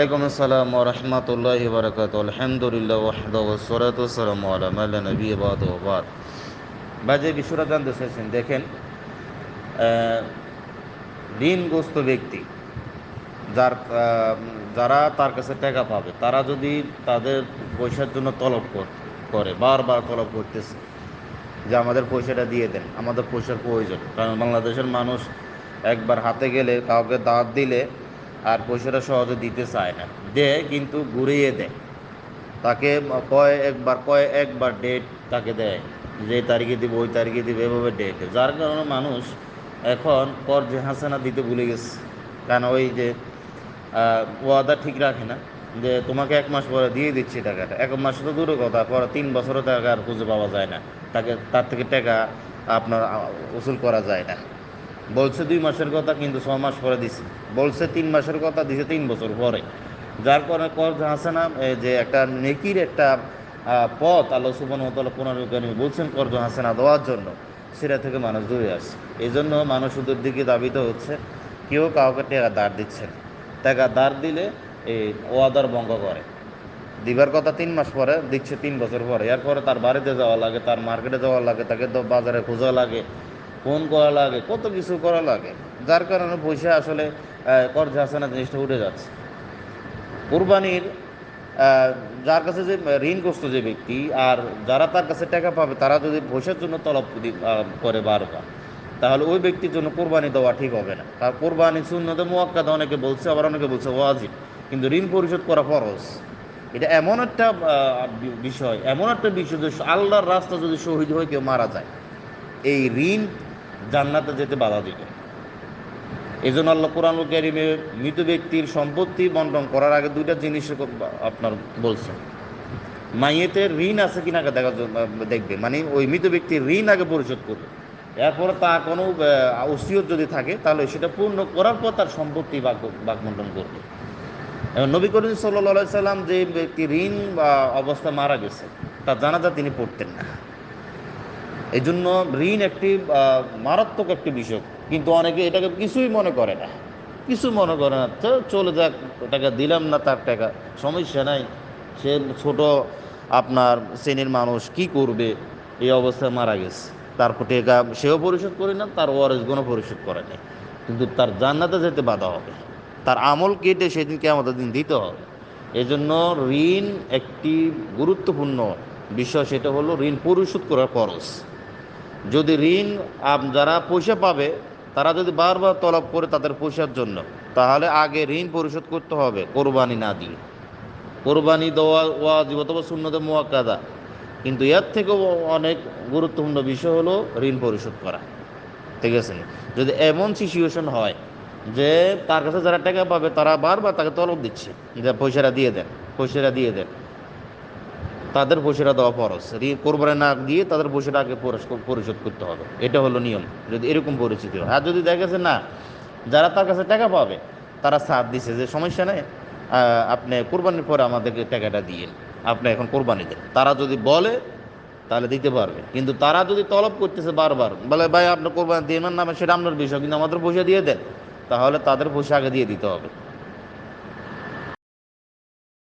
ওয়ালাইকুম আসসালাম রহমতুল্লাহ বরকাত আলহামদুলিল্লাহ ওয়াহদা ওসরাত ওসলাম আলাম আল্লাহ নবী বাদ বা যে বিষয়টা জানতে চাইছেন, দেখেন ঋণগ্রস্ত ব্যক্তি যার যারা তার কাছে টাকা পাবে, তারা যদি তাদের পয়সার জন্য তলব করে বারবার তলব করতেছে যে আমাদের পয়সাটা দিয়ে দেন, আমাদের পয়সার প্রয়োজন। কারণ বাংলাদেশের মানুষ একবার হাতে গেলে, কাউকে দাঁত দিলে আর পয়সাটা সহজে দিতে চায় না। দেয় কিন্তু ঘুরিয়ে দেয় তাকে কয় একবার কয় একবার ডেট তাকে দেয়। যে তারিখে দিবে, ওই তারিখে দিবে, এভাবে ডেট যার কারণে মানুষ এখন কর যে হাসানা দিতে ভুলে গেছে। কারণ ওই যে ওয়াদা ঠিক রাখে না। যে তোমাকে এক মাস পরে দিয়ে দিচ্ছি টাকাটা। এক মাস তো দূরে কথা, পরে তিন বছরও টাকা আর খুঁজে পাওয়া যায় না। তাকে, তার থেকে টাকা আপনার উসুল করা যায় না। বলছে দুই মাসের কথা কিন্তু ছ মাস পরে দিছে। বলছে তিন মাসের কথা দিছে তিন বছর পরে। যার কারণে কর হাসানা এ, যে একটা নেকির একটা পথ আল্লাহ সুবান মতাল্লাহ পুনরুজ্ঞানী বলছেন কর্জ হাসানা দেওয়ার জন্য। সেটা থেকে মানুষ দূরে আসে এই জন্য মানুষ ওদের দিকে দাবিত হচ্ছে। কেউ কাউকে টাকা দাঁড় দিচ্ছে না। টাকা দাঁড় দিলে এই ওয়াদার ভঙ্গ করে। দিবার কথা তিন মাস পরে দিচ্ছে তিন বছর পরে। এরপরে তার বাড়িতে যাওয়া লাগে তার মার্কেটে যাওয়া লাগে তাকে বাজারে খোঁজা লাগে। ফোন করা লাগে, কত কিছু করা লাগে। যার কারণে পয়সা আসলে কর্জ হাসানা জিনিসটা উঠে যাচ্ছে। কোরবানির যার কাছে যে ঋণ ঋণগ্রস্ত যে ব্যক্তি, আর যারা তার কাছে টাকা পাবে, তারা যদি পয়সার জন্য তলব করে বারবার তাহলে ওই ব্যক্তির জন্য কোরবানি দেওয়া ঠিক হবে না। তার কোরবানি শূন্যতে মোয়াক্কাদা, অনেকে বলছে, আবার অনেকে বলছে ওয়াজিব। কিন্তু ঋণ পরিশোধ করা ফরজ। এটা এমন একটা বিষয়, এমন একটা বিষয় যে আল্লাহর রাস্তা যদি শহীদ হয়ে কেউ মারা যায়, এই ঋণ জান্নাতে যেতে বাধা দিবে এই জন্য আল্লাহ কোরআনুল কারিমে মৃত ব্যক্তির সম্পত্তি বন্টন করার আগে দুইটা জিনিস আপনার বলছেন। মাইয়েতের ঋণ আছে কিনা জন্য, দেখবে। মানে ওই মৃত ব্যক্তির ঋণ আগে পরিশোধ করবে। এরপরে তার কোনো ওসিয়ত যদি থাকে, তাহলে সেটা পূর্ণ করার পর তার সম্পত্তি বাক, বাকবন্টন করবে। এবং নবী করিম সাল্লা সাল্লাম যে ব্যক্তি ঋণ বা অবস্থা মারা গেছে, তার জানাজা তিনি পড়তেন না। এই জন্য ঋণ একটি মারাত্মক একটি বিষয়। কিন্তু অনেকে এটাকে কিছুই মনে করে না। কিছু মনে করে না। তো চলে যাক টাকা দিলাম না তার টাকা। সমস্যা নাই। সে ছোট, আপনার শ্রেণির মানুষ কি করবে? এই অবস্থায় মারা গেছে। তারপর টাকা সেও পরিশোধ করে না, তার ওয়ারেসগুলো পরিশোধ করে নাই। কিন্তু তার জান্নাতে যেতে বাধা হবে। তার আমল কেটে সেদিনকে আমাদের দিন দিতে হবে। এজন্য ঋণ একটি গুরুত্বপূর্ণ বিষয়, সেটা হলো ঋণ পরিশোধ করার খরচ। যদি ঋণ যারা পয়সা পাবে, তারা যদি বারবার তলব করে তাদের পয়সার জন্য, তাহলে আগে ঋণ পরিশোধ করতে হবে, কোরবানি না দিয়ে। কোরবানি দেওয়া ওয়াজিব অথবা শূন্যতে মোয়াক্কাদা। কিন্তু এর থেকেও অনেক গুরুত্বপূর্ণ বিষয় হলো ঋণ পরিশোধ করা। ঠিক আছে? যদি এমন সিচুয়েশন হয় যে তার কাছে যারা টাকা পাবে, তারা বারবার তাকে তলব দিচ্ছে, যে পয়সাটা দিয়ে দেন, পয়সাটা দিয়ে দেন। তাদের পয়সাটা দেওয়া ফরজ। কোরবানি না দিয়ে তাদের পয়সাটা আগে পরিশ- পরিশোধ করতে হবে। এটা হলো নিয়ম, যদি এরকম পরিস্থিতি হয়। আর যদি দেখেছে না, যারা তার কাছে টাকা পাবে, তারা সাথ দিছে যে সমস্যা নেই আপনি কোরবানির পরে আমাদেরকে টাকাটা দিয়ে আপনি এখন কোরবানি দেন। তারা যদি বলে, তাহলে দিতে পারবে। কিন্তু তারা যদি তলব করতেছে বারবার, বলে, ভাই, আপনি কোরবানি দিয়ে নামে সেটা আপনার বিষয়, কিন্তু আমাদের পয়সা দিয়ে দেন। তাহলে তাদের পয়সা আগে দিয়ে দিতে হবে।